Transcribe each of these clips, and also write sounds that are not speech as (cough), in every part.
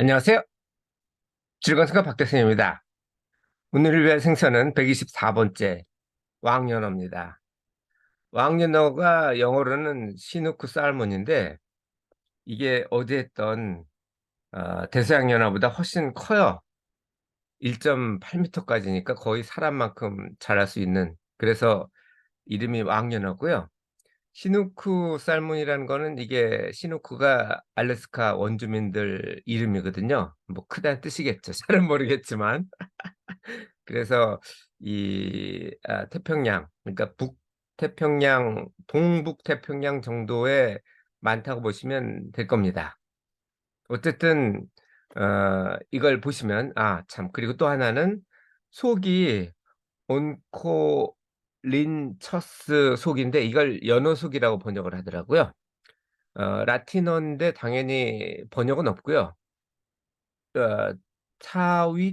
안녕하세요. 즐거운 생각 박대승입니다. 오늘을 위한 생선은 124번째 왕연어입니다. 왕연어가 영어로는 시누크 살몬인데 이게 어제 했던 어, 대서양연어보다 훨씬 커요. 1.8m까지니까 거의 사람만큼 자랄 수 있는 그래서 이름이 왕연어고요. 시누크 살몬이라는 거는 이게 시누크가 알래스카 원주민들 이름이거든요. 뭐 크다는 뜻이겠죠. (laughs) 잘은 모르겠지만. 그래서 이 아, 태평양, 그러니까 북 태평양, 동북 태평양 정도에 많다고 보시면 될 겁니다. 어쨌든 어, 이걸 보시면 아, 참 그리고 또 하나는 속이 온코 린처스 속인데 이걸 연어 속이라고 번역을 하더라고요. 어, 라틴어인데 당연히 번역은 없고요. 어, 차위차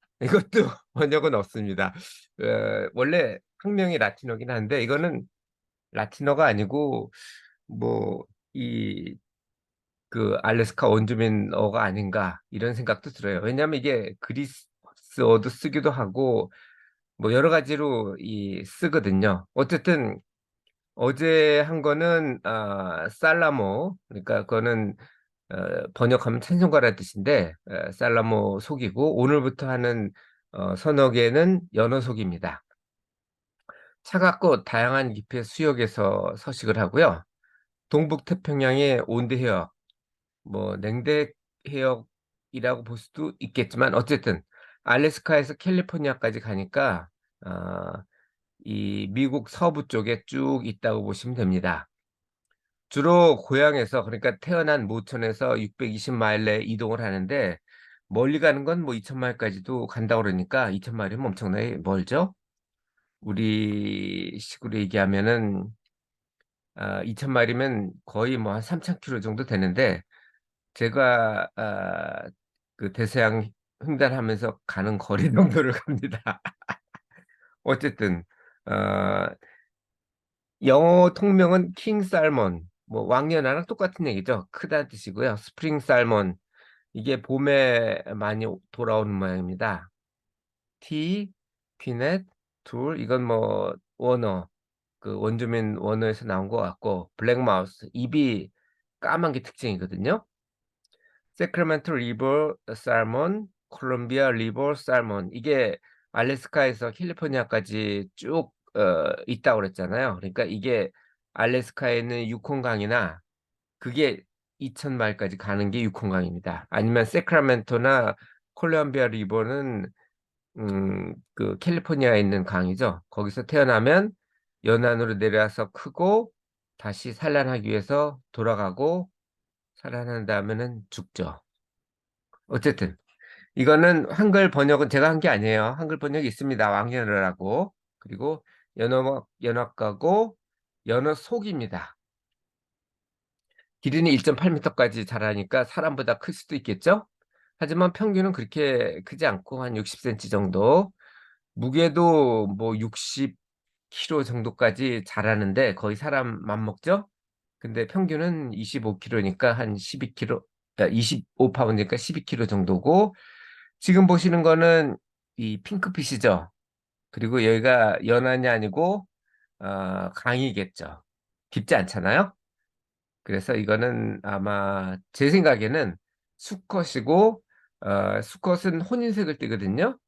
(laughs) 이것도 번역은 없습니다. 어, 원래 학명이 라틴어긴 한데 이거는 라틴어가 아니고 뭐 이 그 알래스카 원주민어가 아닌가 이런 생각도 들어요. 왜냐하면 이게 그리스어도 쓰기도 하고 뭐 여러 가지로 이 쓰거든요. 어쨌든 어제 한 거는 아, 살라모 그러니까 그거는 어, 번역하면 찬송가라는 뜻인데 어, 살라모 속이고 오늘부터 하는 어, 서너 개는 연어 속입니다. 차갑고 다양한 잎의 수역에서 서식을 하고요. 동북 태평양의 온대 해역, 뭐 냉대 해역이라고 볼 수도 있겠지만 어쨌든 알래스카에서 캘리포니아까지 가니까 어, 이 미국 서부 쪽에 쭉 있다고 보시면 됩니다. 주로 고향에서 그러니까 태어난 모천에서 620마일 내 이동을 하는데 멀리 가는 건 뭐 2000마일까지도 간다고 그러니까 2000마일이면 엄청나게 멀죠? 우리 식으로 얘기하면은 아, 2000마일이면 거의 뭐 한 3000km 정도 되는데 제가 아, 그 대서양 횡단하면서 가는 거리 정도를 (laughs) 갑니다. 어쨌든 어, 영어 통명은 킹 살몬, 뭐 왕연어랑 똑같은 얘기죠. 크다는 뜻이고요. 스프링 살몬 이게 봄에 많이 오- 돌아오는 모양입니다. 티, 퀴넷, 둘 이건 뭐 원어 그 원주민 원어에서 나온 것 같고 블랙 마우스 입이 까만 게 특징이거든요. 세크라멘토 리버 살몬, 콜롬비아 리버 살몬 이게 알래스카에서 캘리포니아까지 쭉 어, 있다고 그랬잖아요. 그러니까 이게 알래스카에 있는 유콘강이나 그게 2000마일까지 가는 게 유콘강입니다. 아니면 세크라멘토나 콜롬비아 리버는 음, 그 캘리포니아에 있는 강이죠. 거기서 태어나면 연안으로 내려와서 크고 다시 산란하기 위해서 돌아가고 다음에는 죽죠. 어쨌든 이거는 한글 번역은 제가 한 게 아니에요. 한글 번역이 있습니다. 왕연어라고. 그리고 연어 연어가고 연어 속입니다. 길이는 1.8m까지 자라니까 사람보다 클 수도 있겠죠? 하지만 평균은 그렇게 크지 않고 한 60cm 정도. 무게도 뭐 60kg 정도까지 자라는데 거의 사람 맘먹죠? 근데 평균은 25kg니까 한 12kg, 25파운드니까 12kg 정도고 지금 보시는 거는 이 핑크빛이죠. 그리고 여기가 연안이 아니고 어, 강이겠죠. 깊지 않잖아요. 그래서 이거는 아마 제 생각에는 수컷이고 어, 수컷은 혼인색을 띠거든요.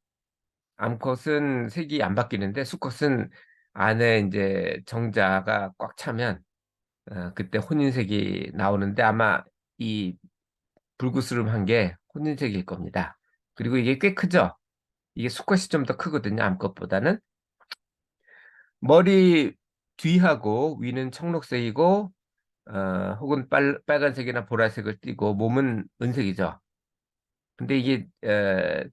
암컷은 색이 안 바뀌는데 수컷은 안에 이제 정자가 꽉 차면 어, 그때 혼인색이 나오는데 아마 이 불구스름한 게 혼인색일 겁니다. 그리고 이게 꽤 크죠? 이게 수컷이 좀 더 크거든요. 암컷보다는. 머리 뒤하고 위는 청록색이고 어, 혹은 빨, 빨간색이나 보라색을 띠고 몸은 은색이죠. 근데 이게 에,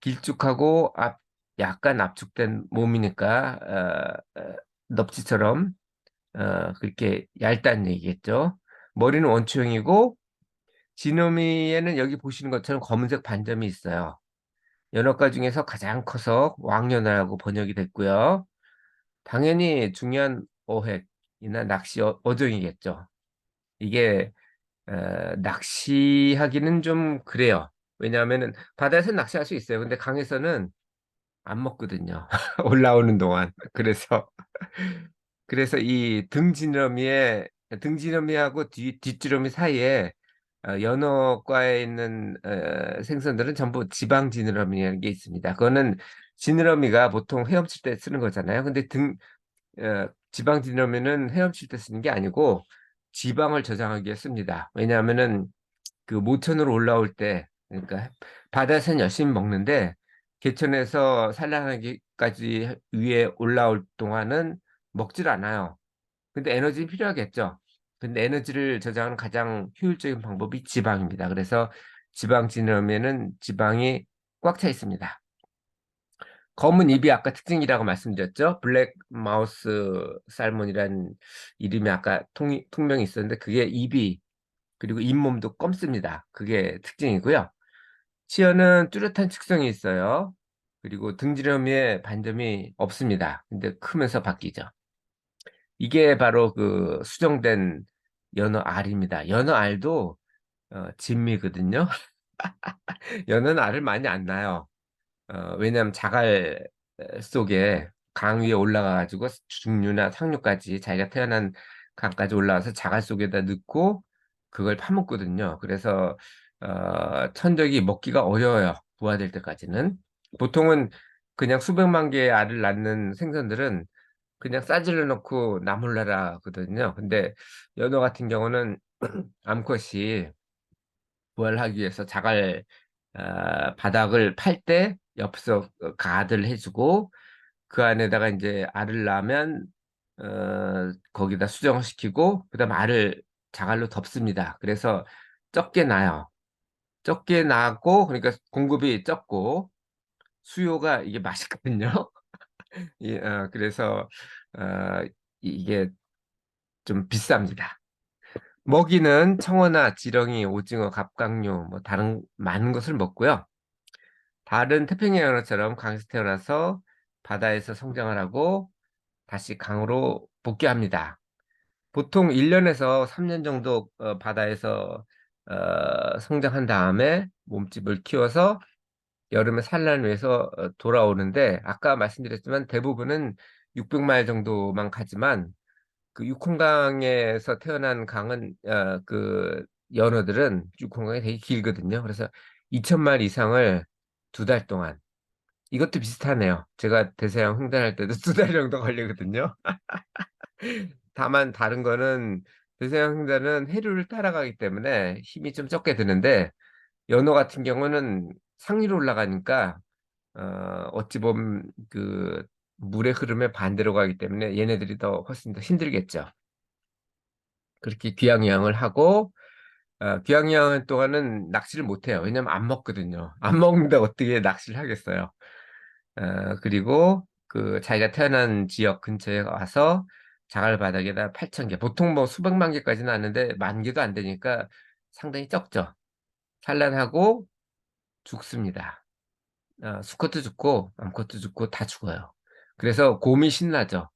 길쭉하고 앞 약간 압축된 몸이니까 어, 어, 넙지처럼 어, 그렇게 얇다는 얘기겠죠. 머리는 원추형이고 지느미에는 여기 보시는 것처럼 검은색 반점이 있어요. 연어과 중에서 가장 커서 왕연어라고 번역이 됐고요. 당연히 중요한 어획이나 낚시 어, 어종이겠죠. 이게 에, 낚시하기는 좀 그래요. 왜냐하면은 바다에서는 낚시할 수 있어요. 근데 강에서는 안 먹거든요. (laughs) 올라오는 동안. 그래서 그래서 이 등지러미에 등지러미하고 뒤 뒷지러미 사이에 어, 연어과에 있는 어, 생선들은 전부 지방 지느러미라는 게 있습니다. 그거는 지느러미가 보통 헤엄칠 때 쓰는 거잖아요. 근데 등 어, 지방 지느러미는 헤엄칠 때 쓰는 게 아니고 지방을 저장하기 위해 씁니다. 왜냐하면은 그 모천으로 올라올 때 그러니까 바다에서는 열심히 먹는데 개천에서 산란하기까지 위에 올라올 동안은 먹질 않아요. 근데 에너지 필요하겠죠. 근데 에너지를 저장하는 가장 효율적인 방법이 지방입니다. 그래서 지방 지느러미에는 지방이 꽉 차 있습니다. 검은 입이 아까 특징이라고 말씀드렸죠. 블랙 마우스 살몬이라는 이름이 아까 통, 통명이 있었는데 그게 입이 그리고 잇몸도 검습니다. 그게 특징이고요. 치어는 뚜렷한 측성이 있어요. 그리고 등지름에 반점이 없습니다. 근데 크면서 바뀌죠. 이게 바로 그 수정된 연어 알입니다. 연어 알도 어, 진미거든요. (laughs) 연어는 알을 많이 안 낳아요. 어, 왜냐하면 자갈 속에 강 위에 올라가 가지고 중류나 상류까지 자기가 태어난 강까지 올라와서 자갈 속에다 넣고 그걸 파먹거든요. 그래서 어, 천적이 먹기가 어려워요. 부화될 때까지는. 보통은 그냥 수백만 개의 알을 낳는 생선들은 그냥 싸질러 놓고 나몰라라거든요. 근데 연어 같은 경우는 (clears throat) 암컷이 부활하기 위해서 자갈 어, 바닥을 팔 때 옆에서 가드를 해주고 그 안에다가 이제 알을 낳으면 어, 거기다 수정을 시키고 그다음 알을 자갈로 덮습니다. 그래서 적게 나요. 적게 나고 그러니까 공급이 적고 수요가 이게 맛있거든요. (laughs) 예, 어, 그래서 어, 이게 좀 비쌉니다. 먹이는 청어나 지렁이, 오징어, 갑각류, 뭐 다른 많은 것을 먹고요. 다른 태평양 연어처럼 강에서 태어나서 바다에서 성장을 하고 다시 강으로 복귀합니다. 보통 1년에서 3년 정도 어, 바다에서 어, 성장한 다음에 몸집을 키워서 여름에 산란을 위해서 어, 돌아오는데 아까 말씀드렸지만 대부분은 600마일 정도만 가지만 그 육콩강에서 태어난 강은 어, 그 연어들은 육콩강이 되게 길거든요. 그래서 2천마일 이상을 두 달 동안 이것도 비슷하네요. 제가 대서양 횡단할 때도 (laughs) 두 달 정도 걸리거든요. (laughs) 다만 다른 거는 대서양 횡단은 해류를 따라가기 때문에 힘이 좀 적게 드는데 연어 같은 경우는 상류로 올라가니까 어, 어찌 보면 그 물의 흐름에 반대로 가기 때문에 얘네들이 더 훨씬 더 힘들겠죠. 그렇게 귀양유양을 하고 어, 귀양유양할 동안은 낚시를 못해요. 왜냐면 안 먹거든요. 안 (laughs) 먹는데 어떻게 낚시를 하겠어요. 어, 그리고 그 자기가 태어난 지역 근처에 와서 자갈 바닥에다 8천 개, 보통 뭐 수백만 개까지는 아는데 만 개도 안 되니까 상당히 적죠. 산란하고 죽습니다. 어, 수컷도 죽고 암컷도 죽고 다 죽어요. 그래서 곰이 신나죠.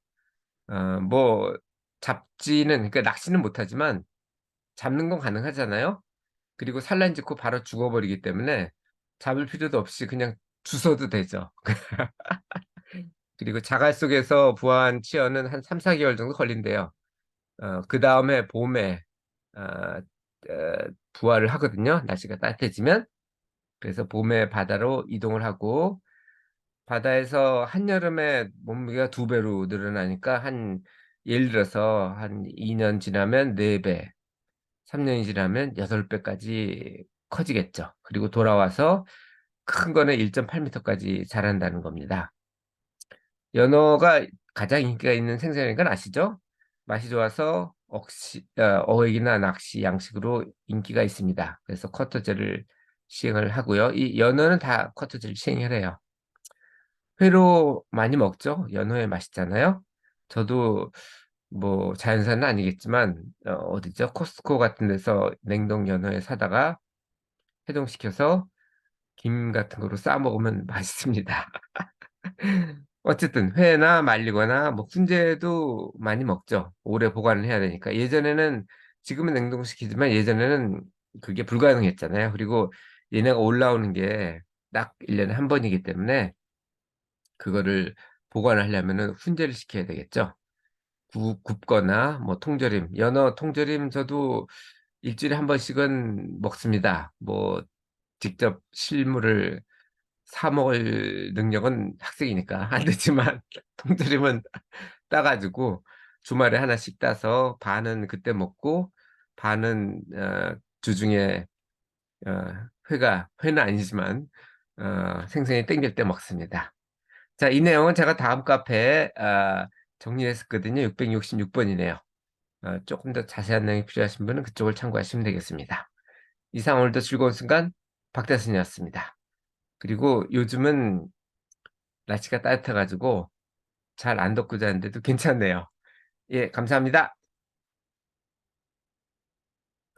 어, 뭐 잡지는 그러니까 낚시는 못하지만 잡는 건 가능하잖아요. 그리고 산란 짓고 바로 죽어버리기 때문에 잡을 필요도 없이 그냥 주워도 되죠. (laughs) 그리고 자갈 속에서 부화한 치어는 한 3, 4개월 정도 걸린대요. 어, 그 다음에 봄에 어, 어, 부화를 하거든요. 날씨가 따뜻해지면. 그래서 봄에 바다로 이동을 하고 바다에서 한여름에 몸무게가 두 배로 늘어나니까 한 예를 들어서 한 2년 지나면 4배, 3년이 지나면 8배까지 커지겠죠. 그리고 돌아와서 큰 거는 1.8m까지 자란다는 겁니다. 연어가 가장 인기가 있는 생선인 건 아시죠? 맛이 좋아서 억시, 어, 어획이나 낚시 양식으로 인기가 있습니다. 그래서 커터제를 시행을 하고요. 이 연어는 다 커터제를 시행을 해요. 회로 많이 먹죠. 연어회 맛있잖아요. 저도 뭐 자연산은 아니겠지만 어, 어디죠? 코스트코 같은 데서 냉동 연어회 사다가 해동시켜서 김 같은 거로 싸 먹으면 (laughs) 맛있습니다. 어쨌든 회나 말리거나 뭐 훈제도 많이 먹죠. 오래 보관을 해야 되니까. 예전에는 지금은 냉동시키지만 예전에는 그게 불가능했잖아요. 그리고 얘네가 올라오는 게 딱 1년에 한 번이기 때문에 그거를 보관을 하려면은 훈제를 시켜야 되겠죠. 굽, 굽거나 뭐 통조림, 연어 통조림 저도 일주일에 한 번씩은 먹습니다. 뭐 직접 실물을 사 먹을 능력은 학생이니까 (laughs) 안 되지만 통조림은 따가지고 주말에 하나씩 따서 반은 그때 먹고 반은 어, 주중에 어, 회가 회는 아니지만 어, 생선이 땡길 때 먹습니다. 자, 이 내용은 제가 다음 카페에 어, 정리했었거든요. 666번이네요. 어, 조금 더 자세한 내용이 필요하신 분은 그쪽을 참고하시면 되겠습니다. 이상 오늘도 즐거운 순간 박대순이었습니다. 그리고 요즘은 날씨가 따뜻해가지고 잘 안 덥고 자는데도 괜찮네요. 예, 감사합니다.